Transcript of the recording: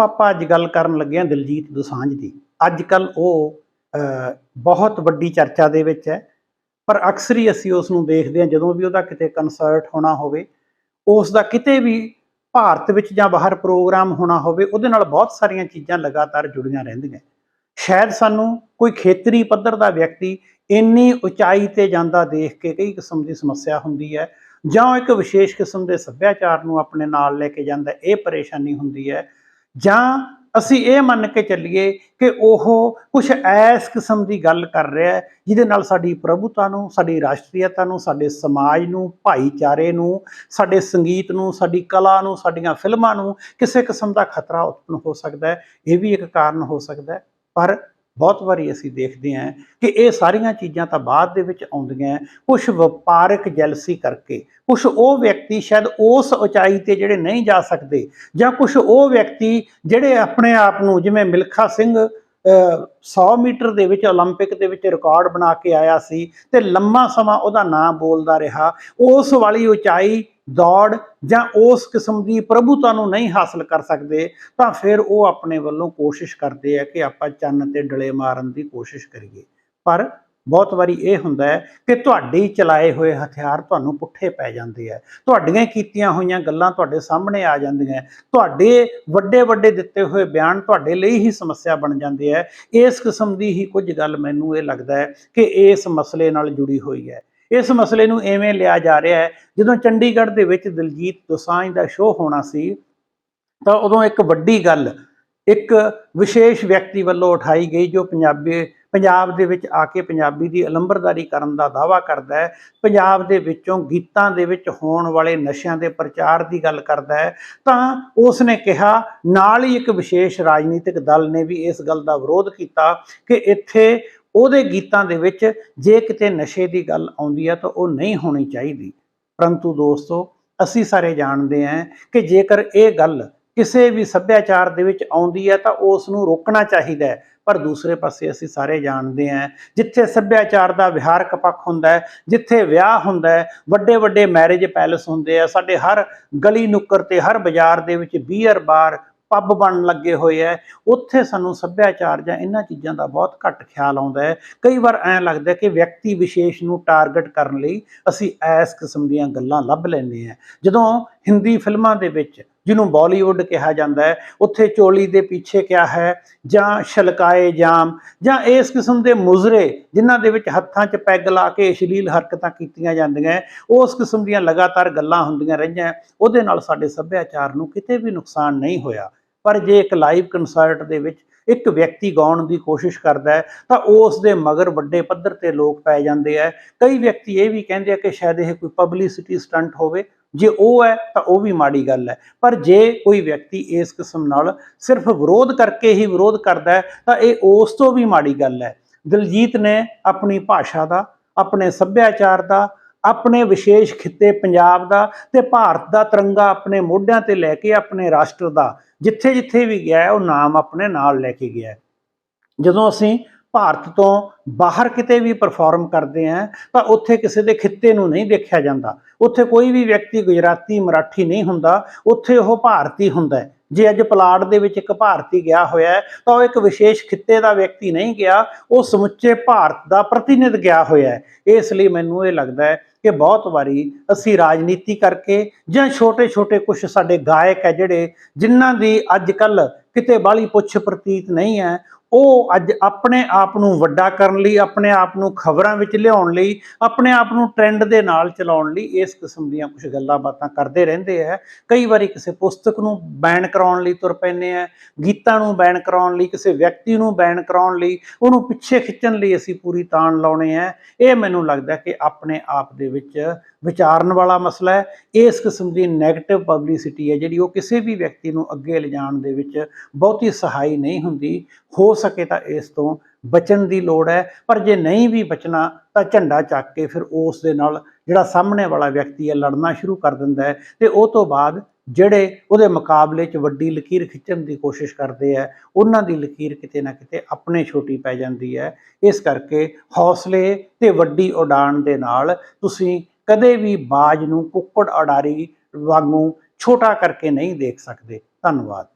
ਆਪਾਂ ਅੱਜ ਗੱਲ ਕਰਨ ਲੱਗੇ ਹਾਂ ਦਿਲਜੀਤ ਦੋਸਾਂਝ ਦੀ, ਅੱਜ ਕੱਲ ਉਹ ਬਹੁਤ ਵੱਡੀ ਚਰਚਾ ਦੇ ਵਿੱਚ ਹੈ, ਪਰ ਅਕਸਰ ਹੀ ਅਸੀਂ ਉਸ ਨੂੰ ਦੇਖਦੇ ਹਾਂ, ਜਦੋਂ ਵੀ ਉਹਦਾ ਕਿਤੇ ਕਨਸਰਟ ਹੋਣਾ ਹੋਵੇ, ਉਸ ਦਾ ਕਿਤੇ ਵੀ ਭਾਰਤ ਵਿੱਚ ਜਾਂ ਬਾਹਰ ਪ੍ਰੋਗਰਾਮ ਹੋਣਾ ਹੋਵੇ, ਉਹਦੇ ਨਾਲ ਬਹੁਤ ਸਾਰੀਆਂ ਚੀਜ਼ਾਂ ਲਗਾਤਾਰ ਜੁੜੀਆਂ ਰਹਿੰਦੀਆਂ। ਸ਼ਾਇਦ ਸਾਨੂੰ ਕੋਈ ਖੇਤਰੀ ਪੱਧਰ ਦਾ ਵਿਅਕਤੀ ਇੰਨੀ ਉਚਾਈ ਤੇ ਜਾਂਦਾ ਦੇਖ ਕੇ ਕਈ ਕਿਸਮ ਦੀ ਸਮੱਸਿਆ ਹੁੰਦੀ ਹੈ, ਜਾਂ ਉਹ ਇੱਕ ਵਿਸ਼ੇਸ਼ ਕਿਸਮ ਦੇ ਸੱਭਿਆਚਾਰ ਨੂੰ ਆਪਣੇ ਨਾਲ ਲੈ ਕੇ ਜਾਂਦਾ, ਇਹ ਪਰੇਸ਼ਾਨੀ ਹੁੰਦੀ ਹੈ ਜਾਂ ਅਸੀਂ ਇਹ ਮੰਨ ਕੇ ਚੱਲੀਏ ਕਿ ਉਹ ਕੁਝ ਐਸ ਕਿਸਮ ਦੀ ਗੱਲ ਕਰ ਰਿਹਾ ਹੈ, ਜਿਹਦੇ ਨਾਲ ਸਾਡੀ ਪ੍ਰਭੂਤਾ ਨੂੰ, ਸਾਡੀ ਰਾਸ਼ਟਰੀਅਤਾ ਨੂੰ, ਸਾਡੇ ਸਮਾਜ ਨੂੰ, ਭਾਈਚਾਰੇ ਨੂੰ, ਸਾਡੇ ਸੰਗੀਤ ਨੂੰ, ਸਾਡੀ ਕਲਾ ਨੂੰ, ਸਾਡੀਆਂ ਫਿਲਮਾਂ ਨੂੰ ਕਿਸੇ ਕਿਸਮ ਦਾ ਖਤਰਾ ਉਤਪਨ ਹੋ ਸਕਦਾ ਹੈ। ਇਹ ਵੀ ਇੱਕ ਕਾਰਨ ਹੋ ਸਕਦਾ ਹੈ। ਪਰ ਬਹੁਤ ਵਾਰੀ ਅਸੀਂ ਦੇਖਦੇ ਹਾਂ ਕਿ ਇਹ ਸਾਰੀਆਂ ਚੀਜ਼ਾਂ ਤਾਂ ਬਾਅਦ ਦੇ ਵਿੱਚ ਆਉਂਦੀਆਂ ਕੁਝ ਵਪਾਰਕ ਜੈਲਸੀ ਕਰਕੇ ਕੁਝ ਉਹ ਵਿਅਕਤੀ ਸ਼ਾਇਦ ਉਸ ਉਚਾਈ ਤੇ ਜਿਹੜੇ ਨਹੀਂ ਜਾ ਸਕਦੇ ਜਾਂ ਕੁਝ ਉਹ ਵਿਅਕਤੀ ਜਿਹੜੇ ਆਪਣੇ ਆਪ ਨੂੰ, ਜਿਵੇਂ ਮਿਲਖਾ ਸਿੰਘ 100 ਮੀਟਰ ਦੇ ਵਿੱਚ 올림픽 ਦੇ ਵਿੱਚ ਰਿਕਾਰਡ ਬਣਾ ਕੇ ਆਇਆ ਸੀ ਤੇ ਲੰਮਾ ਸਮਾਂ ਉਹਦਾ ਨਾਮ ਬੋਲਦਾ ਰਿਹਾ ਉਸ ਵਾਲੀ ਉਚਾਈ ਦੌੜ ਜਾਂ ਉਸ ਕਿਸਮ ਦੀ ਪ੍ਰਭੂਤਾ ਨੂੰ ਨਹੀਂ ਹਾਸਲ ਕਰ ਸਕਦੇ ਤਾਂ ਫਿਰ ਉਹ ਆਪਣੇ ਵੱਲੋਂ ਕੋਸ਼ਿਸ਼ ਕਰਦੇ ਆ ਕਿ ਆਪਾਂ ਚੰਨ ਤੇ ਡਲੇ ਮਾਰਨ ਦੀ ਕੋਸ਼ਿਸ਼ ਕਰੀਏ ਪਰ ਬਹੁਤ ਵਾਰੀ ਇਹ ਹੁੰਦਾ ਹੈ ਕਿ ਤੁਹਾਡੇ ਚਲਾਏ ਹੋਏ ਹਥਿਆਰ ਤੁਹਾਨੂੰ ਪੁੱਠੇ ਪੈ ਜਾਂਦੇ ਆ। ਤੁਹਾਡੀਆਂ ਕੀਤੀਆਂ ਹੋਈਆਂ ਗੱਲਾਂ ਤੁਹਾਡੇ ਸਾਹਮਣੇ ਆ ਜਾਂਦੀਆਂ ਤੁਹਾਡੇ ਵੱਡੇ ਵੱਡੇ ਦਿੱਤੇ ਹੋਏ ਬਿਆਨ ਤੁਹਾਡੇ ਲਈ ਹੀ ਸਮੱਸਿਆ ਬਣ ਜਾਂਦੇ ਆ। ਇਸ ਕਿਸਮ ਦੀ ਹੀ ਕੁਝ ਗੱਲ ਮੈਨੂੰ ਇਹ ਲੱਗਦਾ ਹੈ ਕਿ ਇਸ ਮਸਲੇ ਨਾਲ ਜੁੜੀ ਹੋਈ ਹੈ। ਇਸ ਮਸਲੇ ਨੂੰ ਐਵੇਂ ਲਿਆ ਜਾ ਰਿਹਾ ਹੈ, ਜਦੋਂ ਚੰਡੀਗੜ੍ਹ ਦੇ ਵਿੱਚ ਦਿਲਜੀਤ ਦੋਸਾਂਝ ਦਾ ਸ਼ੋਅ ਹੋਣਾ ਸੀ, ਤਾਂ ਉਦੋਂ ਇੱਕ ਵੱਡੀ ਗੱਲ, ਇੱਕ ਵਿਸ਼ੇਸ਼ ਵਿਅਕਤੀ ਵੱਲੋਂ ਉਠਾਈ ਗਈ ਜੋ ਪੰਜਾਬੀ ਪੰਜਾਬ ਦੇ ਵਿੱਚ ਆ ਕੇ ਪੰਜਾਬੀ ਦੀ ਅਲੰਬਰਦਾਰੀ ਕਰਨ ਦਾ ਦਾਵਾ ਕਰਦਾ ਹੈ। ਪੰਜਾਬ ਦੇ ਵਿੱਚੋਂ ਗੀਤਾਂ ਦੇ ਵਿੱਚ ਹੋਣ ਵਾਲੇ ਨਸ਼ਿਆਂ ਦੇ ਪ੍ਰਚਾਰ ਦੀ ਗੱਲ ਕਰਦਾ ਹੈ। ਤਾਂ ਉਸ ਨੇ ਕਿਹਾ, ਨਾਲ ਹੀ ਇੱਕ ਵਿਸ਼ੇਸ਼ ਰਾਜਨੀਤਿਕ ਦਲ ਨੇ ਵੀ ਇਸ ਗੱਲ ਦਾ ਵਿਰੋਧ ਕੀਤਾ ਕਿ ਇੱਥੇ ਉਹਦੇ ਗੀਤਾਂ ਦੇ ਵਿੱਚ ਜੇ ਕਿਤੇ ਨਸ਼ੇ ਦੀ ਗੱਲ ਆਉਂਦੀ ਹੈ ਤਾਂ ਉਹ ਨਹੀਂ ਹੋਣੀ ਚਾਹੀਦੀ। ਪਰੰਤੂ ਦੋਸਤੋ, ਅਸੀਂ ਸਾਰੇ ਜਾਣਦੇ ਹਾਂ ਕਿ ਜੇਕਰ ਇਹ ਗੱਲ ਕਿਸੇ ਵੀ ਸੱਭਿਆਚਾਰ ਦੇ ਵਿੱਚ ਆਉਂਦੀ ਹੈ ਤਾਂ ਉਸ ਨੂੰ ਰੋਕਣਾ ਚਾਹੀਦਾ ਹੈ। ਪਰ ਦੂਸਰੇ ਪਾਸੇ ਅਸੀਂ ਸਾਰੇ ਜਾਣਦੇ ਹਾਂ, ਜਿੱਥੇ ਸੱਭਿਆਚਾਰ ਦਾ ਵਿਹਾਰਕ ਪੱਖ ਹੁੰਦਾ ਹੈ, ਜਿੱਥੇ ਵਿਆਹ ਹੁੰਦਾ ਹੈ, ਵੱਡੇ ਵੱਡੇ ਮੈਰਿਜ ਪੈਲਸ ਹੁੰਦੇ ਆ, ਸਾਡੇ ਹਰ ਗਲੀ ਨੁੱਕਰ ਤੇ ਹਰ ਬਾਜ਼ਾਰ ਦੇ ਵਿੱਚ ਬੀਅਰ ਬਾਰ ਪੱਬ ਬਣਨ ਲੱਗੇ ਹੋਏ ਐ ਉੱਥੇ ਸਾਨੂੰ ਸੱਭਿਆਚਾਰ ਜਾਂ ਇਹਨਾਂ ਚੀਜ਼ਾਂ ਦਾ ਬਹੁਤ ਘੱਟ ਖਿਆਲ ਆਉਂਦਾ ਹੈ। ਕਈ ਵਾਰ ਐਂ ਲੱਗਦਾ ਕਿ ਵਿਅਕਤੀ ਵਿਸ਼ੇਸ਼ ਨੂੰ ਟਾਰਗੇਟ ਕਰਨ ਲਈ ਅਸੀਂ ਐਸ ਕਿਸਮ ਦੀਆਂ ਗੱਲਾਂ ਲੱਭ ਲੈਂਦੇ ਹਾਂ। ਜਦੋਂ ਹਿੰਦੀ ਫਿਲਮਾਂ ਦੇ ਵਿੱਚ, ਜਿਹਨੂੰ ਬਾਲੀਵੁੱਡ ਕਿਹਾ ਜਾਂਦਾ ਹੈ, ਉੱਥੇ ਚੋਲੀ ਦੇ ਪਿੱਛੇ ਕਿਆ ਹੈ, ਜਾਂ ਛਲਕਾਏ ਜਾਮ, ਜਾਂ ਇਸ ਕਿਸਮ ਦੇ ਮੁਜ਼ਰੇ, ਜਿਨ੍ਹਾਂ ਦੇ ਵਿੱਚ ਹੱਥਾਂ 'ਚ ਪੈਗ ਲਾ ਕੇ ਅਸ਼ਲੀਲ ਹਰਕਤਾਂ ਕੀਤੀਆਂ ਜਾਂਦੀਆਂ ਉਸ ਕਿਸਮ ਦੀਆਂ ਲਗਾਤਾਰ ਗੱਲਾਂ ਹੁੰਦੀਆਂ ਰਹੀਆਂ ਉਹਦੇ ਨਾਲ ਸਾਡੇ ਸੱਭਿਆਚਾਰ ਨੂੰ ਕਿਤੇ ਵੀ ਨੁਕਸਾਨ ਨਹੀਂ ਹੋਇਆ। ਪਰ ਜੇ ਇੱਕ ਲਾਈਵ ਕਨਸਰਟ ਦੇ ਵਿੱਚ ਇੱਕ ਵਿਅਕਤੀ ਗਾਉਣ ਦੀ ਕੋਸ਼ਿਸ਼ ਕਰਦਾ ਹੈ, ਤਾਂ ਉਸ ਦੇ ਮਗਰ ਵੱਡੇ ਪੱਧਰ ਤੇ ਲੋਕ ਪੈ ਜਾਂਦੇ ਆ ਕਈ ਵਿਅਕਤੀ ਇਹ ਵੀ ਕਹਿੰਦੇ ਆ ਕਿ ਸ਼ਾਇਦ ਇਹ ਕੋਈ ਪਬਲਿਸਿਟੀ ਸਟੰਟ ਹੋਵੇ ਜੇ ਉਹ ਹੈ ਤਾਂ ਉਹ ਵੀ ਮਾੜੀ ਗੱਲ ਹੈ। ਪਰ ਜੇ ਕੋਈ ਵਿਅਕਤੀ ਇਸ ਕਿਸਮ ਨਾਲ ਸਿਰਫ ਵਿਰੋਧ ਕਰਕੇ ਹੀ ਵਿਰੋਧ ਕਰਦਾ ਹੈ, ਤਾਂ ਇਹ ਉਸ ਤੋਂ ਵੀ ਮਾੜੀ ਗੱਲ ਹੈ। ਦਿਲਜੀਤ ਨੇ ਆਪਣੀ ਭਾਸ਼ਾ ਦਾ, ਆਪਣੇ ਸੱਭਿਆਚਾਰ ਦਾ, ਆਪਣੇ ਵਿਸ਼ੇਸ਼ ਖਿੱਤੇ ਪੰਜਾਬ ਦਾ ਤੇ ਭਾਰਤ ਦਾ ਤਿਰੰਗਾ ਆਪਣੇ ਮੋਢਿਆਂ ਤੇ ਲੈ ਕੇ ਆਪਣੇ ਰਾਸ਼ਟਰ ਦਾ ਜਿੱਥੇ ਜਿੱਥੇ ਵੀ ਗਿਆ ਉਹ ਨਾਮ ਆਪਣੇ ਨਾਲ ਲੈ ਕੇ ਗਿਆ ਜਦੋਂ ਅਸੀਂ ਭਾਰਤ ਤੋਂ ਬਾਹਰ ਕਿਤੇ ਵੀ ਪਰਫਾਰਮ ਕਰਦੇ ਹਾਂ ਤਾਂ ਉੱਥੇ ਕਿਸੇ ਦੇ ਖਿੱਤੇ ਨੂੰ ਨਹੀਂ ਦੇਖਿਆ ਜਾਂਦਾ। ਉੱਥੇ ਕੋਈ ਵੀ ਵਿਅਕਤੀ ਗੁਜਰਾਤੀ, ਮਰਾਠੀ ਨਹੀਂ ਹੁੰਦਾ, ਉੱਥੇ ਉਹ ਭਾਰਤੀ ਹੁੰਦਾ ਹੈ। ਜੇ ਅੱਜ ਪਲਾਟ ਦੇ ਵਿੱਚ ਇੱਕ ਭਾਰਤੀ ਗਿਆ ਹੋਇਆ ਤਾਂ ਉਹ ਇੱਕ ਵਿਸ਼ੇਸ਼ ਖਿੱਤੇ ਦਾ ਵਿਅਕਤੀ ਨਹੀਂ ਗਿਆ, ਉਹ ਸਮੁੱਚੇ ਭਾਰਤ ਦਾ ਪ੍ਰਤੀਨਿਧ ਗਿਆ ਹੋਇਆ ਇਸ ਲਈ ਮੈਨੂੰ ਇਹ ਲੱਗਦਾ ਹੈ ਕਿ ਬਹੁਤ ਵਾਰੀ ਅਸੀਂ ਰਾਜਨੀਤੀ ਕਰਕੇ ਜਾਂ ਛੋਟੇ-ਛੋਟੇ ਕੁਝ ਸਾਡੇ ਗਾਇਕ ਹੈ ਜਿਹੜੇ, ਜਿਨ੍ਹਾਂ ਦੀ ਅੱਜ ਕੱਲ ਕਿਤੇ ਬਾਹਲੀ ਪੁੱਛ ਪ੍ਰਤੀਤ ਨਹੀਂ ਹੈ ਉਹ ਅੱਜ ਆਪਣੇ ਆਪ ਨੂੰ ਵੱਡਾ ਕਰਨ ਲਈ, ਆਪਣੇ ਆਪ ਨੂੰ ਖਬਰਾਂ ਵਿੱਚ ਲਿਆਉਣ ਲਈ, ਆਪਣੇ ਆਪ ਨੂੰ ਟ੍ਰੈਂਡ ਦੇ ਨਾਲ ਚਲਾਉਣ ਲਈ ਇਸ ਕਿਸਮ ਦੀਆਂ ਕੁਝ ਗੱਲਾਂ ਬਾਤਾਂ ਕਰਦੇ ਰਹਿੰਦੇ ਆ। ਕਈ ਵਾਰੀ ਕਿਸੇ ਪੁਸਤਕ ਨੂੰ ਬੈਨ ਕਰਾਉਣ ਲਈ ਤੁਰ ਪੈਂਦੇ ਆ, ਗੀਤਾਂ ਨੂੰ ਬੈਨ ਕਰਾਉਣ ਲਈ, ਕਿਸੇ ਵਿਅਕਤੀ ਨੂੰ ਬੈਨ ਕਰਾਉਣ ਲਈ, ਉਹਨੂੰ ਪਿੱਛੇ ਖਿੱਚਣ ਲਈ ਅਸੀਂ ਪੂਰੀ ਤਾਣ ਲਾਉਣੇ ਆ। ਇਹ ਮੈਨੂੰ ਲੱਗਦਾ ਕਿ ਆਪਣੇ ਆਪ ਦੇ ਵਿੱਚ ਵਿਚਾਰਨ ਵਾਲਾ ਮਸਲਾ ਹੈ। ਇਸ ਕਿਸਮ ਦੀ 네ਗੇਟਿਵ ਪਬਲਿਸਿਟੀ ਹੈ ਜਿਹੜੀ ਉਹ ਕਿਸੇ ਵੀ ਵਿਅਕਤੀ ਨੂੰ ਅੱਗੇ ਲਿਜਾਣ ਦੇ ਵਿੱਚ ਬਹੁਤੀ ਸਹਾਈ ਨਹੀਂ ਹੁੰਦੀ। ਹੋ ਸਕੇ ਤਾਂ ਇਸ ਤੋਂ ਬਚਣ ਦੀ ਲੋੜ ਹੈ। ਪਰ ਜੇ ਨਹੀਂ ਵੀ ਬਚਣਾ, ਤਾਂ ਝੰਡਾ ਚੱਕ ਕੇ ਫਿਰ ਉਸ ਦੇ ਨਾਲ ਜਿਹੜਾ ਸਾਹਮਣੇ ਵਾਲਾ ਵਿਅਕਤੀ ਹੈ, ਲੜਨਾ ਸ਼ੁਰੂ ਕਰ ਦਿੰਦਾ ਹੈ ਤੇ ਉਹ ਤੋਂ ਬਾਅਦ ਜਿਹੜੇ ਉਹਦੇ ਮੁਕਾਬਲੇ 'ਚ ਵੱਡੀ ਲਕੀਰ ਖਿੱਚਣ ਦੀ ਕੋਸ਼ਿਸ਼ ਕਰਦੇ ਆ ਉਹਨਾਂ ਦੀ ਲਕੀਰ ਕਿਤੇ ਨਾ ਕਿਤੇ ਆਪਣੇ ਛੋਟੀ ਪੈ ਜਾਂਦੀ ਹੈ। ਇਸ ਕਰਕੇ ਹੌਸਲੇ ਤੇ ਵੱਡੀ ਉਡਾਨ ਦੇ ਨਾਲ ਤੁਸੀਂ ਕਦੇ ਵੀ ਬਾਜ ਨੂੰ ਕੁੱਕੜ ਅਡਾਰੀ ਵਾਂਗੂ ਛੋਟਾ ਕਰਕੇ ਨਹੀਂ ਦੇਖ ਸਕਦੇ। ਧੰਨਵਾਦ।